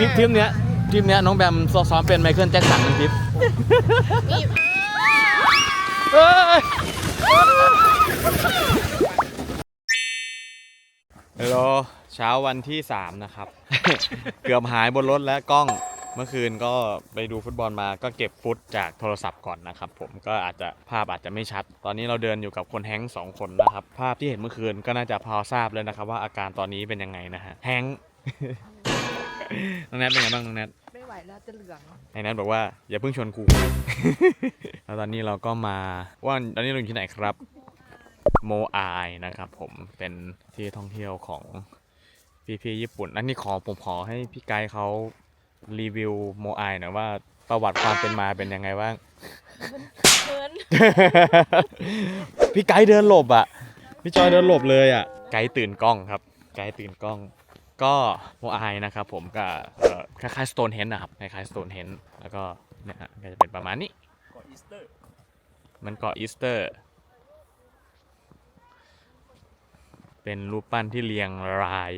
ทริปทริปเนี้ยทริปเนี้ยน้องแบมซ้อมเป็นไมเคิลแจ็คสันทั้งทริปมีเอ้ยฮัลโหลเช้าวันที่ 3 นะครับ เกือบหายบนรถแล้วกล้องเมื่อคืนก็ไปดูฟุตบอลมาก็เก็บฟุตจากโทรศัพท์ก่อนนะครับ ผมก็อาจจะภาพอาจจะไม่ชัด ตอนนี้เราเดินอยู่กับคนแฮงค์สองคนนะครับ ภาพที่เห็นเมื่อคืนก็น่าจะพอทราบเลยนะครับ ว่าอาการตอนนี้เป็นยังไงนะฮะแฮงค์ น้องแนทเป็นไงบ้างน้องแนทไม่ไหวแล้วจะเหลือง ไอ้นัทบอกว่าอย่าเพิ่งชวนกู แล้วตอนนี้เราก็มาว่าตอนนี้เราอยู่ที่ไหนครับ โมอายนะครับผมเป็นที่ท่องเที่ยวของพี่ๆญี่ปุ่น อันนี้ขอผมขอให้พี่ไกด์เขารีวิวโมอายหน่อยว่าประวัติความเป็นมาเป็นยังไงบ้างเกินพี่ไกด์เดินหลบอะ พี่จอยเดินหลบเลยอะ ไกด์ตื่นกล้องครับ ไกด์ตื่นกล้อง ก็โมอายนะครับผมก็คล้ายๆสโตนเฮนนะครับคล้ายๆสโตนเฮนแล้วก็เนี่ยฮะก็จะเป็นประมาณนี้มันเกาะอีสเตอร์ เป็นรูปปั้นที่เรียงราย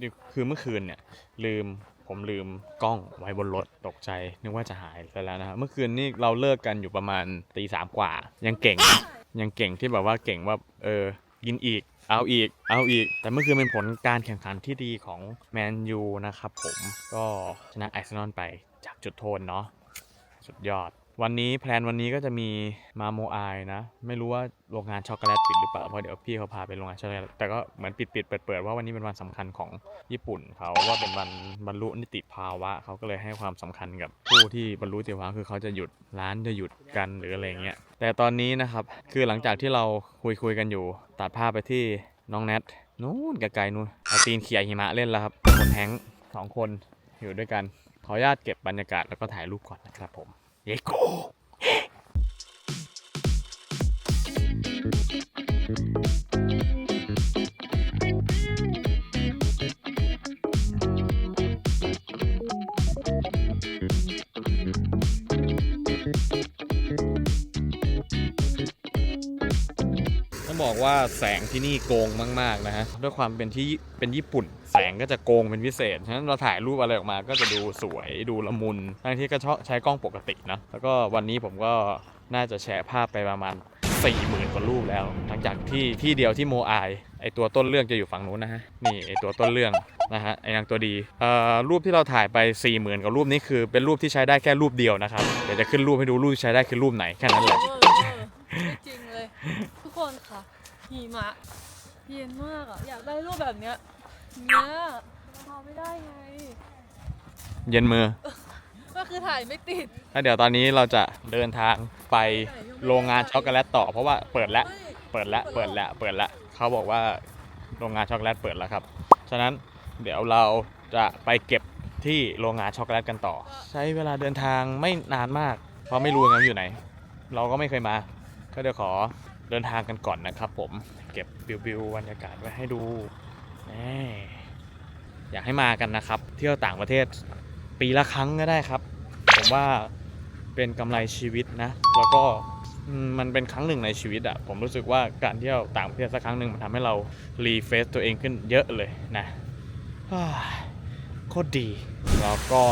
นี่คือเมื่อคืนเนี่ยลืมผมลืมกล้องไว้บนรถตกใจนึกว่าจะหายไปแล้วนะครับเมื่อคืนนี่เราเลิกกันอยู่ประมาณตีสามกว่า ยังเก่ง ยังเก่งที่แบบว่าเก่งว่าเออกินอีก เอาอีก เอาอีก แต่เมื่อคืนเป็นผลการแข่งขันที่ดีของแมนยูนะครับผม ก็ชนะไอซ์นอนไปจากจุดโทนเนาะ สุดยอด วันนี้แพลนวันนี้ก็จะมีมาโมอายนะ ไม่รู้ว่าโรงงานช็อกโกแลตปิดหรือเปล่าเพราะเดี๋ยวพี่เขาพาไปโรงงานช็อกโกแลตแต่ก็เหมือนปิดปิดเปิดเปิดว่าวันนี้เป็นวันสำคัญของญี่ปุ่นเขาว่าเป็นวันบรรลุนิติภาวะเขาก็เลยให้ความสำคัญกับผู้ที่บรรลุนิติภาวะคือเขาจะหยุดร้านจะหยุดกันหรืออะไรเงี้ยแต่ตอนนี้นะครับคือหลังจากที่เราคุยคุยกันอยู่ ตัดภาพไปที่น้องแนทนู้นไกลๆนู้นเอาตีนเขี่ยหิมะเล่นแล้วครับคนแฮงสองคนอยู่ด้วยกันขออนุญาตเก็บบรรยากาศแล้วก็ถ่ายรูปก่อนนะครับผม เย ว่าแสงที่นี่โกงมาก ๆ นะฮะ ด้วยความเป็นที่เป็นญี่ปุ่น แสงก็จะโกงเป็นพิเศษ ฉะนั้นเราถ่ายรูปอะไรออกมาก็จะดูสวยดูละมุนทั้งที่ก็ชอบใช้กล้องปกตินะ แล้วก็วันนี้ผมก็น่าจะแชร์ภาพไปประมาณ40,000กว่ารูปแล้วหลังจากที่ที่เดียวที่โมอายไอตัวต้นเรื่องจะอยู่ฝั่งนู้นนะฮะนี่ไอตัวต้นเรื่องนะฮะไอนางตัวดีเอ่อรูปที่เราถ่ายไป 40,000กว่ารูปนี้คือเป็นรูปที่ใช้ได้แค่รูปเดียวนะครับเดี๋ยวจะขึ้นรูปให้ดูรูปที่ใช้ได้คือรูปไหนแค่นั้นแหละจริงเลย หิมะเย็นมากอะอยากได้รูปแบบเนี้ยเนี้ยทำไม่ได้ไง เย็นมือก็คือถ่ายไม่ติดแล้วเดี๋ยวตอนนี้เราจะเดินทางไปโรงงานช็อกโกแลตต่อ เพราะว่าเปิดแล้ว เปิดแล้ว เปิดแล้ว เปิดแล้ว เขาบอกว่าโรงงานช็อกโกแลตเปิดแล้วครับ ฉะนั้นเดี๋ยวเราจะไปเก็บที่โรงงานช็อกโกแลตกันต่อ ใช้เวลาเดินทางไม่นานมาก เพราะไม่รู้ไงว่าอยู่ไหน เราก็ไม่เคยมา ก็เดี๋ยวขอ เดินทางกันก่อนนะครับผมเก็บวิววิวบรรยากาศไว้ให้ดูอยากให้มากันนะครับ เที่ยวต่างประเทศปีละครั้งก็ได้ครับ ผมว่าเป็นกำไรชีวิตนะ แล้วก็มันเป็นครั้งหนึ่งในชีวิตอะผมรู้สึกว่าการเที่ยวต่างประเทศสักครั้งหนึ่งมันทำให้เรารีเฟซตัวเองขึ้นเยอะเลยนะโคตรดี แล้วก็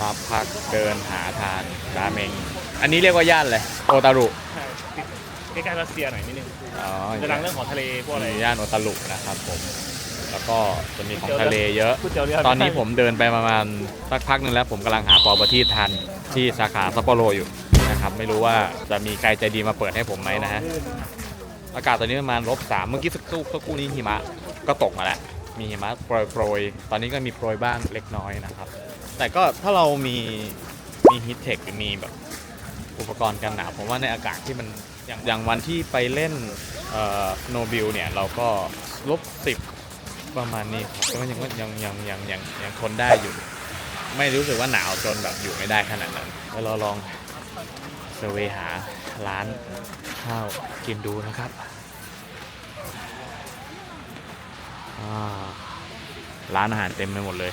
มาพักเดินหาทานราเมง อันนี้เรียกว่าย่านเลยโอตารุ ใกล้ๆรัสเซียหน่อยนิดนึงอ๋อจะดังเรื่องของทะเลพวกอะไรย่านโอตารุนะครับผม แล้วก็จะมีของทะเลเยอะ ก๋วยเตี๋ยวเรือ ตอนนี้ผมเดินไปประมาณสักพักหนึ่งแล้ว ผมกำลังหาปอประทีปทันที่สาขาซัปโปโรอยู่นะครับ ไม่รู้ว่าจะมีใครใจดีมาเปิดให้ผมไหมนะฮะ อากาศตอนนี้ประมาณลบสามเมื่อกี้สักครู่สักครู่นี้หิมะก็ตกมาแล้ว มีหิมะโปรยโปรยๆตอนนี้ก็มีโปรยบ้างเล็กน้อยนะครับ แต่ก็ถ้าเรามีมีฮิตเทคหรือมีแบบอุปกรณ์กันหนาวผมว่าในอากาศที่มัน อย่างอย่างวันที่ไปเล่นโนบิลเนี่ยเราก็ลบสิบประมาณนี้ครับก็ยังยังยังยังยังยังทนได้อยู่ ไม่รู้สึกว่าหนาวจนแบบอยู่ไม่ได้ขนาดนั้นแล้วเราลองเซเวหาร้านข้าวกินดูนะครับร้านอาหารเต็มไปหมดเลย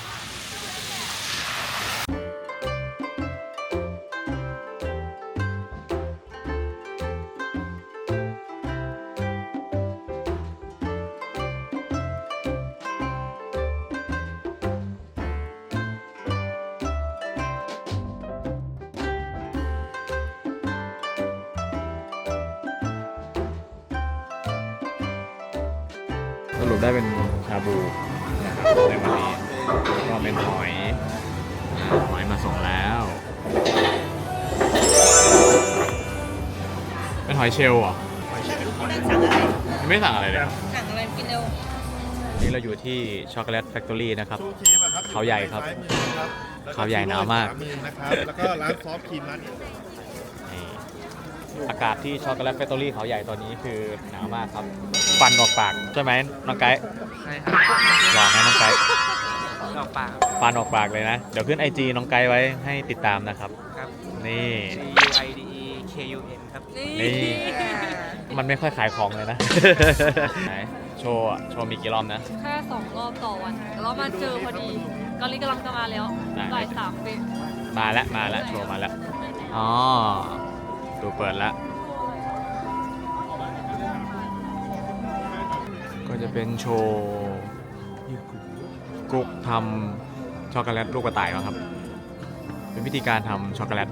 สรุปได้เป็นชาบูนะครับในวันนี้ก็เป็นหอยหอยมาส่งแล้ว เป็นหอยเชลล์เหรอยังไม่สั่งอะไรเลย สั่งอะไรกินเร็วนี่เราอยู่ที่ช็อกโกแลตแฟคทอรี่นะครับ ชูครีมอะครับเขาใหญ่ครับซ้ายมือครับแล้วเขาใหญ่หนาวมากขวมือนะครับแล้วก็ร้านซอฟต์ครีมร้านนี้นี่ อากาศที่ช็อกโกแลตแฟคทอรี่เขาใหญ่ตอนนี้คือหนาวมากครับฟันออกปากใช่ไหมน้องไก่ใช่ครับหล่อไหมน้องไก่ออกปากฟันออกปากเลยนะ เดี๋ยวขึ้นไอจีน้องไก่ไว้ให้ติดตามนะครับ ครับ นี่ C U I D E K U N ครับ นี่ มันไม่ค่อยขายของเลยนะ ไหนโชว์อะโชว์มีกี่รอบนะ แค่สองรอบต่อวันแล้วมาเจอพอดีกอลิกำลังจะมาแล้วได้บ่ายสามเป็นมาแล้วมาแล้วโชว์มาแล้ว อ๋อ ดูเปิดแล้วก็จะเป็นโชว์กุ๊กทำช็อกโกแลตลูกกระต่ายมั้งครับ เป็นวิธีการทำช็อกโกแลต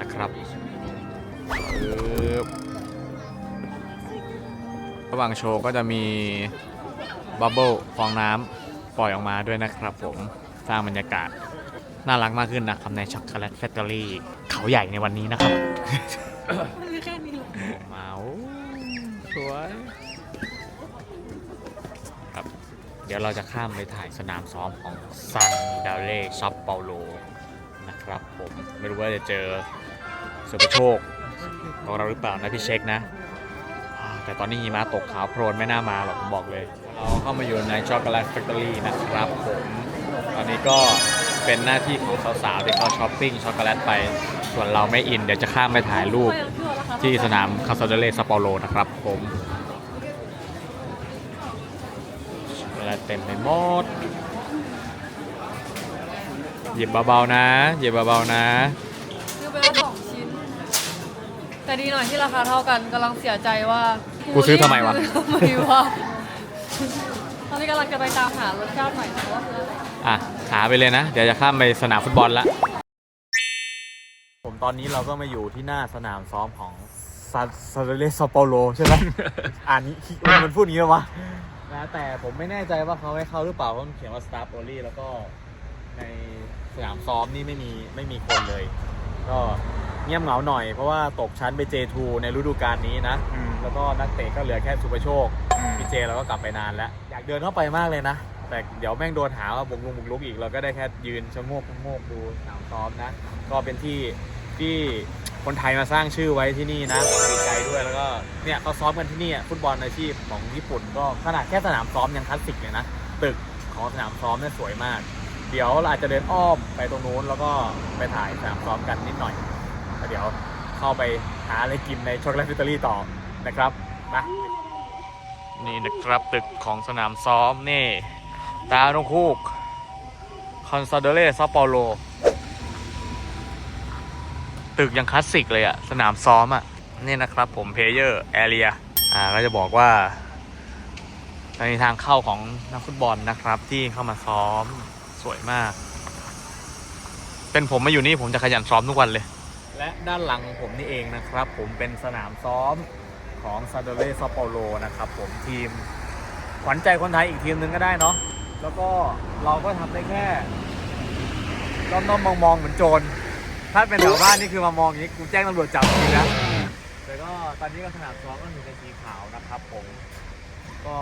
นะครับระหว่างโชว์ก็จะมีบับเบิลฟองน้ำปล่อยออกมาด้วยนะครับผม สร้างบรรยากาศ น่ารักมากขึ้นนะครับในช็อกโกแลตแฟคทอรี่เขาใหญ่ในวันนี้นะครับมันแค่นี้เหรอเมาสวยครับ เดี๋ยวเราจะข้ามไปถ่ายสนามซ้อมของซันดาเล่ซับเปาโลนะครับผมไม่รู้ว่าจะเจอสุภโชคของเราหรือเปล่านะพี่เช็คนะอ่าแต่ตอนนี้หิมะตกขาวโพลนไม่น่ามาหรอกผมบอกเลย เราเข้ามาอยู่ในช็อกโกแลตแฟคทอรี่นะครับผม ตอนนี้ก็ เป็นหน้าที่ของสาวๆที่เขาช้อปปิ้งช็อกโกแลตไป ส่วนเราไม่อิน เดี๋ยวจะข้ามไปถ่ายรูปที่สนามคาซาเดเลสปาโลนะครับผมเวลาเต็มไปหมดหยิบเบาๆนะ หยิบเบาๆนะซื้อไปแล้วสองชิ้น แต่ดีหน่อยที่ราคาเท่ากันกำลังเสียใจว่า กูซื้อทำไมวะทำไมวะตอนนี้กำลังจะไปตามหารสชาติใหม่นะว่าซื้ออะไร อะ หาไปเลยนะ เดี๋ยวจะข้ามไปสนามฟุตบอลละ ผมตอนนี้เราก็มาอยู่ที่หน้าสนามซ้อมของซาซาเดเลสปาโลใช่ไหม อ่านนี้มันพูดอย่างนี้เหรอวะนะแต่ผมไม่แน่ใจว่าเขาให้เข้าหรือเปล่าเพราะมันเขียนว่า Staff Only แล้วก็ในสนามซ้อมนี่ไม่มีไม่มีคนเลย ก็เงียบเหงาหน่อยเพราะว่าตกชั้นไป J2 ในฤดูกาลนี้นะ อืม แล้วก็นักเตะก็เหลือแค่สุภโชคอืมพี่เจเราก็กลับไปนานแล้ว อยากเดินเข้าไปมากเลยนะ แต่เดี๋ยวแม่งโดนหาว่าบุกลุกบุกลุกอีกเราก็ได้แค่ยืนชะโงกชะโงกดูสนามซ้อมนะ ก็เป็นที่ที่คนไทยมาสร้างชื่อไว้ที่นี่นะดีใจด้วยแล้วก็เนี่ยเขาซ้อมกันที่นี่ฟุตบอลอาชีพของญี่ปุ่น ก็ขนาดแค่สนามซ้อมยังคลาสสิกเลยนะตึกของสนามซ้อมเนี่ยสวยมาก เดี๋ยวเราอาจจะเดินอ้อมไปตรงนู้นแล้วก็ไปถ่ายสนามซ้อมกันนิดหน่อยแล้วเดี๋ยวเข้าไปหาอะไรกินในช็อกโกแลตฟิตเตอรี่ต่อนะครับไปนี่นะครับตึกของสนามซ้อมนี่ ตาโนคูกคอนซาเดเล่ซาเปาโล ตึกยังคลาสสิกเลยอะสนามซ้อมอะนี่นะครับผมเพเยอร์แอเรียอ่าก็จะบอกว่าในทางเข้าของนักฟุตบอลนะครับที่เข้ามาซ้อมสวยมาก เป็นผมมาอยู่นี่ผมจะขยันซ้อมทุกวันเลย และด้านหลังผมนี่เองนะครับ ผมเป็นสนามซ้อมของซาโดเล่ซาเปาโลนะครับ ผมทีมขวัญใจคนไทยอีกทีมหนึ่งก็ได้เนาะ แล้วก็เราก็ทำได้แค่ด้อมๆมองๆเหมือนโจร ถ้าเป็นแถวบ้านนี่คือมามองอย่างนี้กูแจ้งตำรวจจับจริงนะแต่ก็ตอนนี้ก็สนามซ้อมก็มีเป็นสีขาวนะครับผม ก็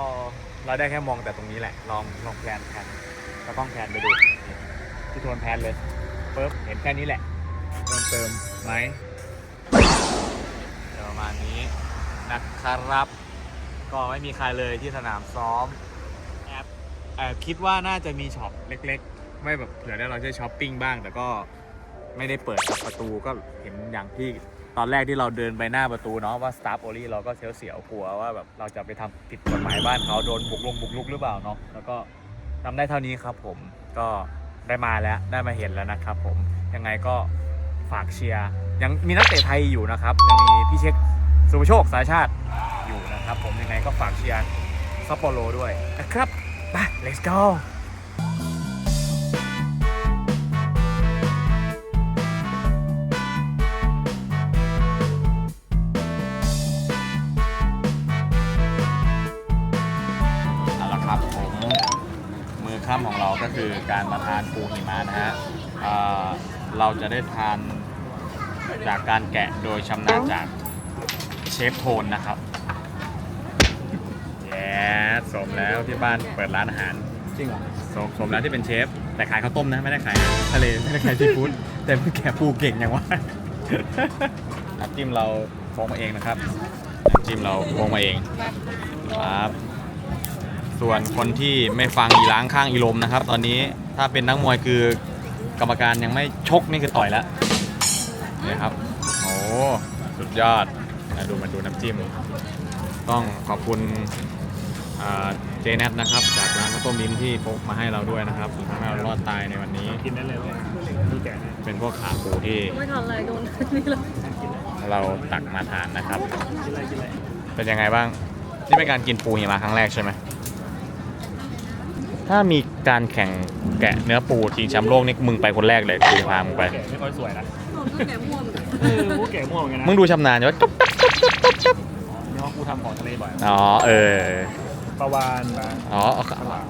เราได้แค่มองแต่ตรงนี้แหละ ลองลองแพลนแพลนก็ต้องแพลนไปดูนี่ที่โทนแพลนเลยปึ๊บเห็นแค่นี้แหละเติมเติมไหมเดี๋ยวประมาณนี้นะครับ ก็ไม่มีใครเลยที่สนามซ้อมแอบ แอบคิดว่าน่าจะมีช็อปเล็ก ๆ ไม่แบบเผื่อได้เราจะช้อปปิ้งบ้าง แต่ก็ไม่ได้เปิดกับประตูก็เห็นอย่างที่ตอนแรกที่เราเดินไปหน้าประตูเนาะว่า Staff o n l y เราก็เสียวเสียวๆกลัวว่าแบบเราจะไปทำผิดกฎหมายบ้านเขาโดนบุกลงบุกลุกหรือเปล่าเนาะแล้วก็ทำได้เท่านี้ครับผมก็ได้มาแล้วได้มาเห็นแล้วนะครับผมยังไงก็ฝากเชียร์ยังมีนักเตะไทยอยู่นะครับยังมีพี่เช็คสุภโชคสายชาติอยู่นะครับผมยังไงก็ฝากเชียร์ซัปโปโรด้วยนะครับ ไป let's go เอาละครับผมมือค่ำของเราก็คือการมาทานปูหิมะนะฮะเเราจะได้ทานจากการแกะโดยชำนาญจากเชฟโทนนะครับ แย่สมแล้วที่บ้านเปิดร้านอาหาร จริงเหรอสมสมแล้วที่เป็นเชฟ แต่ขายข้าวต้มนะ ไม่ได้ขายทะเล ไม่ได้ขายซีฟู้ดแต่มันแกะปูเก่งอย่างวะน้ำจิ้มเราโพกมาเองนะครับน้ำจิ้มเราโพกมาเองครับ ส่วนคนที่ไม่ฟังอีล้างข้างอีลมนะครับ ตอนนี้ถ้าเป็นนักมวยคือกรรมการยังไม่ชกนี่คือต่อยแล้วนี่ครับโอ้สุดยอดมาดูมาดูน้ำจิ้ม ต้องขอบคุณอ่า เจแนทนะครับ จากร้านข้าวต้มลิ้นที่พกมาให้เราด้วยนะครับทำให้เรารอดตายในวันนี้ กินได้เลยเลยดูแกะนะเป็นพวกขาปูที่ไม่ทันอะไรโดนนี่เลยเราตักมาทานนะครับ กินอะไรกินอะไรเป็นยังไงบ้าง นี่เป็นการกินปูหิมะครั้งแรกใช่ไหมถ้ามีการแข่งแกะเนื้อปูชิงแชมป์โลกนี่มึงไปคนแรกเลยกูพามึงไป แกะไม่ค่อยสวยนะผมก็แกะม่วงเออกูแกะม่วงเหมือนกันนะมึงดูชำนาญอยู่ว่าจ๊บเนาะกูทำของทะเลบ่อย อ๋อเออ ปลาวานมาอ๋อฉลาม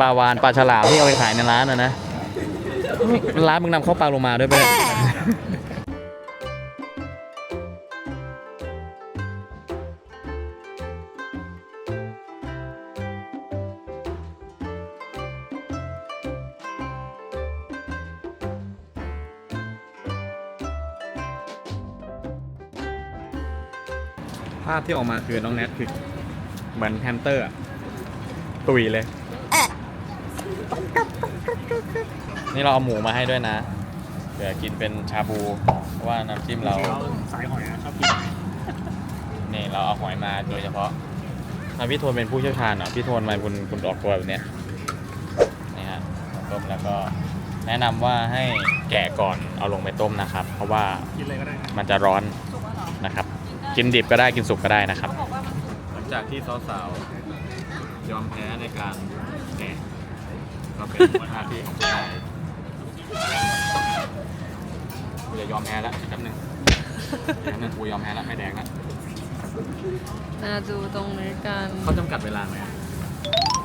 ปลาวานปลาฉลามที่เอาไปขายในร้านนะนะ ร้านมึงนำเข้าปลาโลมาด้วยปะเนี่ยภาพที่ออกมาคือน้องแนทคือ เหมือนแฮมสเตอร์อะตุยเลย นี่เราเอาหมูมาให้ด้วยนะเดี๋ยวกินเป็นชาบูเพราะว่าน้ำจิ้มเราเราสายหอยนะชอบกินนี่เราเอาหอยมาโดยเฉพาะถ้าพี่โทนเป็นผู้เชี่ยวชาญเหรอพี่โทนมาคุณคุณออกตัวแบบเนี้ยนี่ฮะต้มแล้วก็แนะนำว่าให้แกะก่อนเอาลงไปต้มนะครับ เพราะว่ากินอะไรก็ได้นะมันจะร้อนนะครับ กินดิบก็ได้กินสุกก็ได้นะครับหลัง จากที่สาวๆ ยอมแพ้ในการแกะก็เป็นหน้าที่ของผู้ชายกูจะยอมแพ้แล้วแป๊บหนึงแป๊บหนึงกูยอมแพ้แล้วไม่แดงแล้วมาดูตรงนี้กันเขาจำกัดเวลาไหม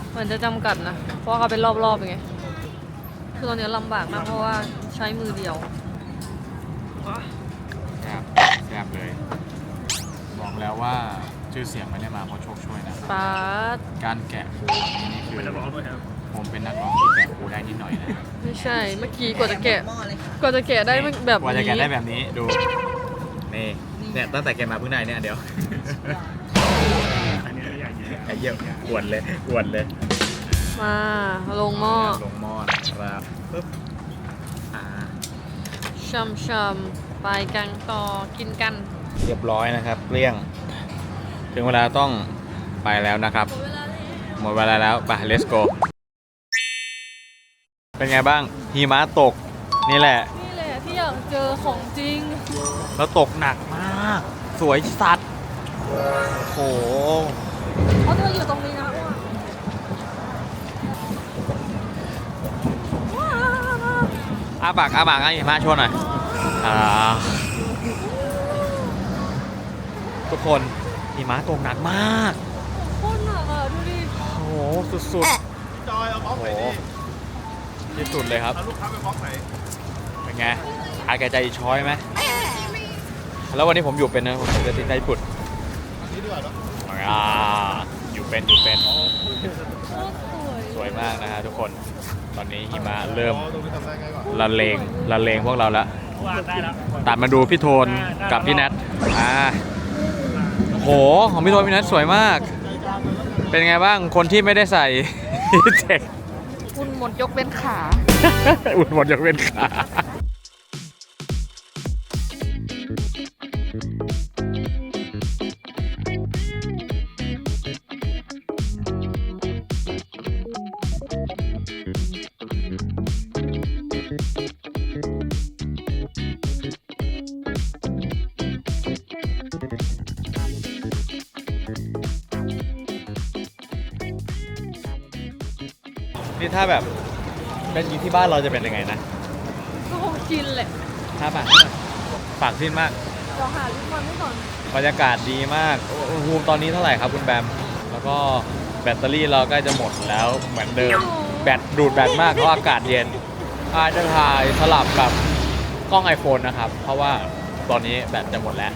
เหมือนจะจำกัดนะ เพราะว่าเขาเป็นรอบๆไงคือตอนนี้ลำบากมากเพราะว่าใช้มือเดียว แซ่บแซ่บเลย บอกแล้วว่า ชื่อเสียงไม่ได้มาเพราะโชคช่วยนะปาดการแกะปูแบบนี้นี่คือไม่ได้ร้องด้วยครับผมเป็นนักร้องที่แกะปูได้นิดหน่อยนะไม่ใช่ เมื่อกี้กว่าจะแกะกว่าจะแกะได้แบบกว่าจะนี้แกะได้แบบนี้ดูนี่เนี่ยตั้งแต่แกะมาเพิ่งได้เนี่ยเดี๋ยวอันนี้ไม่ใหญ่จริงไอ้เหี้ยอวดเลยอวดเลยมาลงหม้อลงหม้อนะครับปึ๊บอ่าช่ำๆไปกันต่อกินกัน เรียบร้อยนะครับเกลี้ยง ถึงเวลาต้องไปแล้วนะครับ หมดเวลาแล้วไป let's go เป็นไงบ้างหิมะตกนี่แหละ นี่แหละที่อยากเจอของจริง แล้วตกหนักมาก สวยสัตว์โอ้โหเพราะเธออยู่ตรงนี้นะอ้วนว้าวอาปากอาปากไอ้หิมะโชว์หน่อยอ่าทุกคน หิมะตกหนักมาก โคตรหนักอะดูดิโอ้โห สุดจอยเอาบล็อกไหนดีๆ ที่สุดเลยครับ เอาลูกค้าไปบล็อกไหนเป็นไงอาแกใจช้อยไหม แล้ววันนี้ผมอยู่เป็นนะ ผมจะติดใจญี่ปุ่นอันนี้ดีกว่าเนาะอ่าอยู่เป็นอยู่เป็น โคตรสวยสวยมากนะฮะทุกคน ตอนนี้หิมะเริ่มอ๋อตรงนี้ทำได้ไงก่อนละเลงละเลงพวกเราแล้ววานได้แล้วตัดมาดูพี่โทนกับพี่แนทอ่าโหของพี่โทนพี่แนทสวยมาก เป็นไงบ้างคนที่ไม่ได้ใส่เทคคุณหมดยกเป็นขา อุ่นหมดยกเว้นขา ถ้าแบบเป็นอย่างนี้ที่บ้านเราจะเป็นยังไงนะก็คงกินแหละถ้าปากปากสิ้นมากเราหาลิ้นมันให้ก่อนบรรยากาศดีมากอุณหภูมิตอนนี้เท่าไหร่ครับคุณแบมแล้วก็แบตเตอรี่เราใกล้จะหมดแล้วเหมือนเดิมโแบตดูดแบตมากเพราะอากาศเย็นอาจจะถ่ายสลับกับกล้อง iPhone นะครับ เพราะว่าตอนนี้แบตจะหมดแล้ว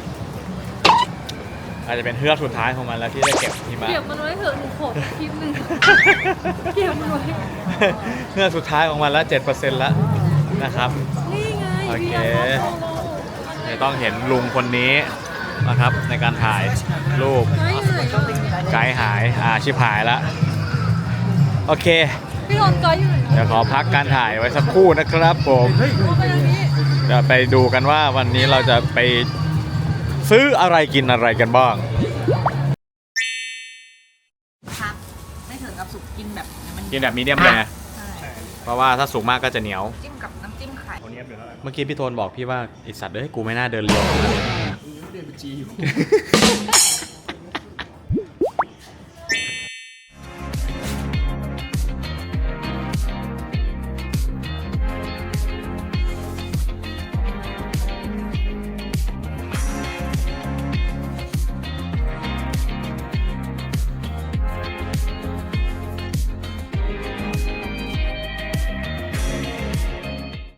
อาจจะเป็นเฮือกสุดท้ายของมันแล้วที่ได้เก็บหิมะ เก็บมันไว้เถอะหนูขอคลิปหนึ่งเก็บมันไว้ เฮือกสุดท้ายของมันแล้ว7%แล้วนะครับ นี่ไงโอเคพี่ยาโตโลเดี๋ยวต้องเห็นลุงคนนี้นะครับในการถ่ายรูปไม่ไหนอะไกด์หายอ่าชิบหายแล้วโอเค พี่โดนไกด์อยู่ไหนเดี๋ยวขอพักการถ่ายไว้สักครู่นะครับผม เอาไปทางนี้ เดี๋ยวไปดูกันว่าวันนี้เราจะไป ซื้ออะไรกินอะไรกันบ้าง ครับไม่ถึงกับสุกกินแบบมันกินแบบมีเดียมเลยใช่เพราะว่าถ้าสุกมากก็จะเหนียว จิ้มกับน้ำจิ้มไข่คนนี้เป็นเท่าไหร่เมื่อกี้พี่โทนบอกพี่ว่าไอสัตว์เอ้ยกูไม่น่าเดินเร็ว